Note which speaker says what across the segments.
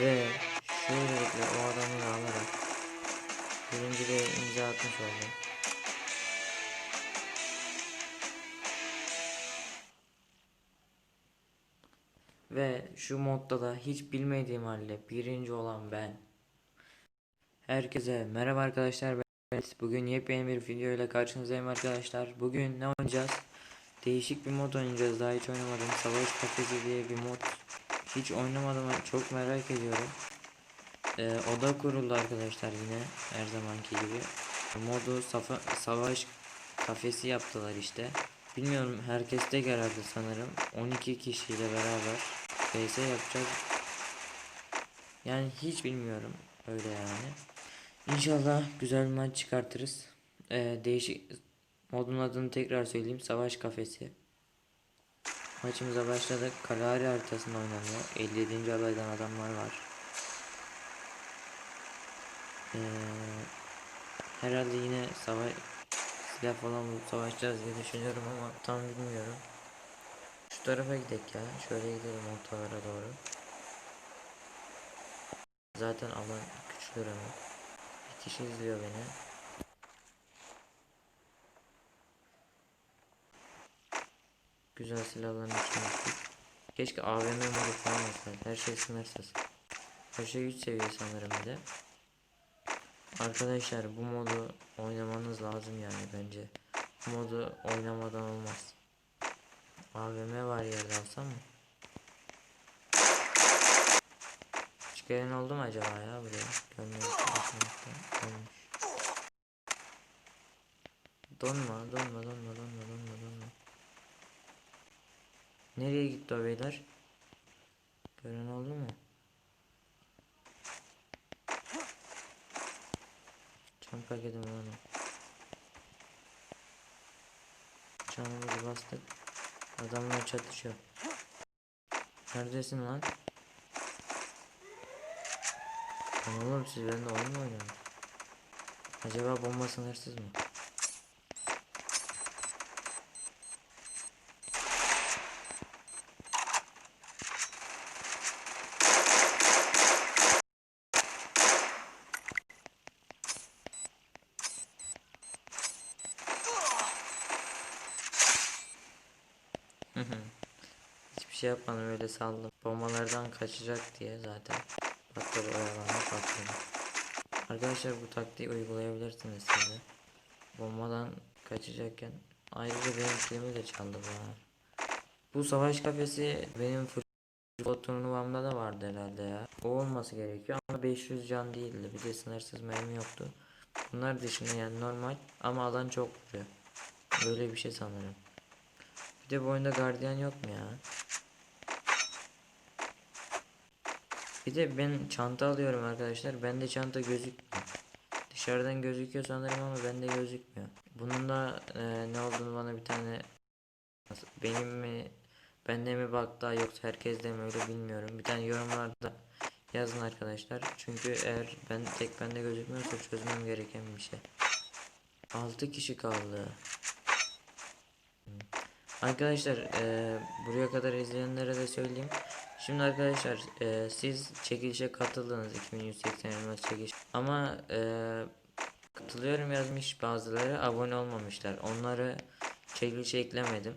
Speaker 1: Ve şöylelikle o adamı da alarak birinci de imza atmış oldum. Ve şu modda da hiç bilmediğim halde birinci olan ben. Herkese merhaba arkadaşlar. Ben. Bugün yepyeni bir video ile karşınızdayım arkadaşlar. Bugün ne oynayacağız? Değişik bir mod oynayacağız. Daha hiç oynamadım. Savaş kafesi diye bir mod. Hiç oynamadım. ama Çok merak ediyorum. Ee, oda kuruldu arkadaşlar yine her zamanki gibi. Modu safa, savaş kafesi yaptılar işte. Bilmiyorum herkes de herhalde sanırım. 12 kişiyle beraber VS yapacağız. Yani hiç bilmiyorum öyle yani. İnşallah güzel bir maç çıkartırız. Ee, değişik modun adını tekrar söyleyeyim. Savaş kafesi. Maçımıza başladık. Kalari haritasında oynanıyor. 57. alaydan adamlar var. Ee, herhalde yine savaş silah falan bulup savaşacağız diye düşünüyorum ama tam bilmiyorum. Şu tarafa gidelim ya. Şöyle gidelim ortalara doğru. Zaten alan küçülür ama. Bir kişi izliyor beni. Güzel silahların içine. Keşke AVM modu falan olsaydı. Her şey sınırsız. Her şey 3 seviye sanırım bir de. Arkadaşlar bu modu oynamanız lazım yani bence. Bu modu oynamadan olmaz. AVM var yerde alsam mı? Çıkaran oldu mu acaba ya buraya? Görmüyorum. Olmuş. Donma, donma, donma, donma, donma, donma. Nereye gitti o beyler? Gören oldu mu? Çam paketim o. Çamımızı bastık. Adamlar çatışıyor. Neredesin lan? Lan oğlum siz benimle oyun mu oynuyorsunuz? Acaba bomba sınırsız mı? Şey yapmadım öyle saldım. Bombalardan kaçacak diye zaten. Patladı oyalanma patladı. Arkadaşlar bu taktiği uygulayabilirsiniz siz de. Bombadan kaçacakken. Ayrıca benim kilimi de çaldı bu ha. Bu savaş kafesi benim futbol turnuvamda da vardı herhalde ya. O olması gerekiyor ama 500 can değildi. Bir de sınırsız mermi yoktu. Bunlar dışında yani normal ama alan çok vuruyor. Böyle bir şey sanırım. Bir de bu oyunda gardiyan yok mu ya? Bir de ben çanta alıyorum arkadaşlar. Bende çanta gözükmüyor. Dışarıdan gözüküyor sanırım ama bende gözükmüyor. Bunun da e, ne olduğunu bana bir tane benim mi bende mi bak daha yoksa herkeste mi öyle bilmiyorum. Bir tane yorumlarda yazın arkadaşlar. Çünkü eğer ben tek bende gözükmüyorsa çözmem gereken bir şey. 6 kişi kaldı. Arkadaşlar e, buraya kadar izleyenlere de söyleyeyim. Şimdi arkadaşlar e, siz çekilişe katıldınız 2180 elmas çekiliş. Ama e, katılıyorum yazmış bazıları abone olmamışlar. Onları çekilişe eklemedim.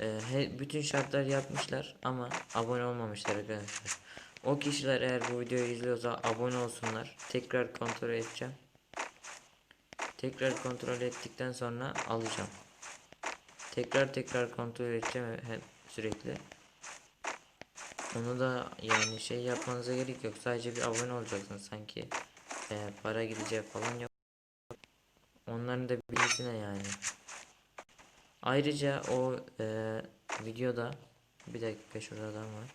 Speaker 1: E, he, bütün şartlar yapmışlar ama abone olmamışlar arkadaşlar. O kişiler eğer bu videoyu izliyorsa abone olsunlar. Tekrar kontrol edeceğim. Tekrar kontrol ettikten sonra alacağım. Tekrar tekrar kontrol edeceğim hep sürekli. Onu da yani şey yapmanıza gerek yok. Sadece bir abone olacaksın sanki. E, para gidecek falan yok. Onların da bilgisine yani. Ayrıca o e, videoda bir dakika şurada adam var.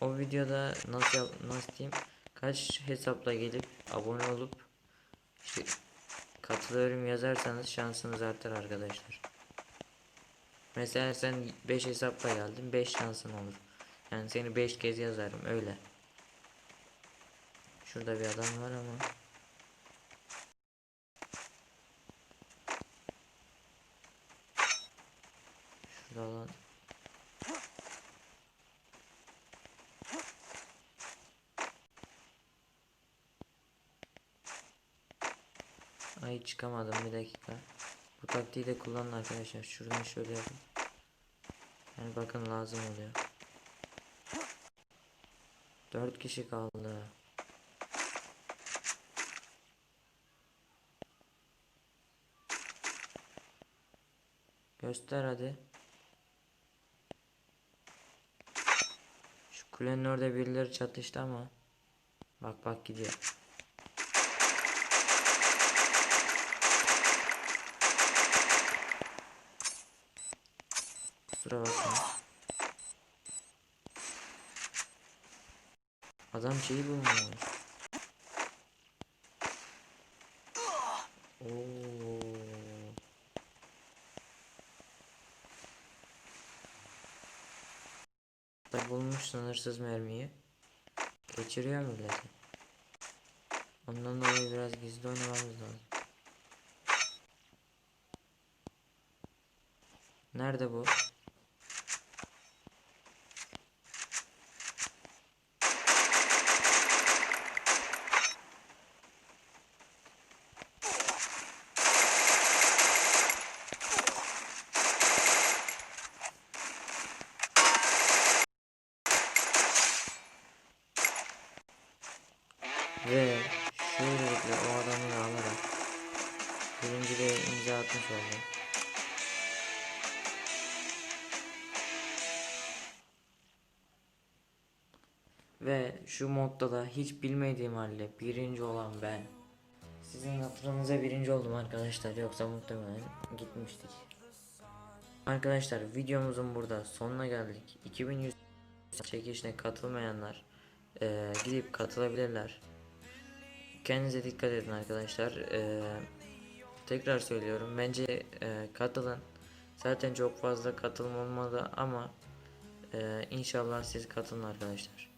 Speaker 1: O videoda nasıl yap, nasıl diyeyim kaç hesapla gelip abone olup işte katılıyorum yazarsanız şansınız artar arkadaşlar. Mesela sen 5 hesapla geldin 5 şansın olur. Yani seni 5 kez yazarım öyle. Şurada bir adam var ama. Şurada olan. Ay çıkamadım bir dakika. Bu taktiği de kullanın arkadaşlar. Şuradan şöyle yapın. Yani bakın lazım oluyor. 4 kişi kaldı. Göster hadi. Şu kulenin orada birileri çatıştı ama. Bak bak gidiyor. Kusura bakma. Adam şeyi bulmuş. Oo. Bulmuş sınırsız mermiyi. Geçiriyor milleti. Ondan dolayı biraz gizli oynamamız lazım. Nerede bu? Ve şöylelikle o adamı da alarak birinciliğe imza atmış oldum. Ve şu modda da hiç bilmediğim halde birinci olan ben. Sizin hatırınıza birinci oldum arkadaşlar yoksa muhtemelen gitmiştik. Arkadaşlar videomuzun burada sonuna geldik. 2100 çekişine katılmayanlar eee, gidip katılabilirler. Kendinize dikkat edin arkadaşlar. Eee, tekrar söylüyorum. Bence eee, katılın. Zaten çok fazla katılım olmadı ama eee, inşallah siz katılın arkadaşlar.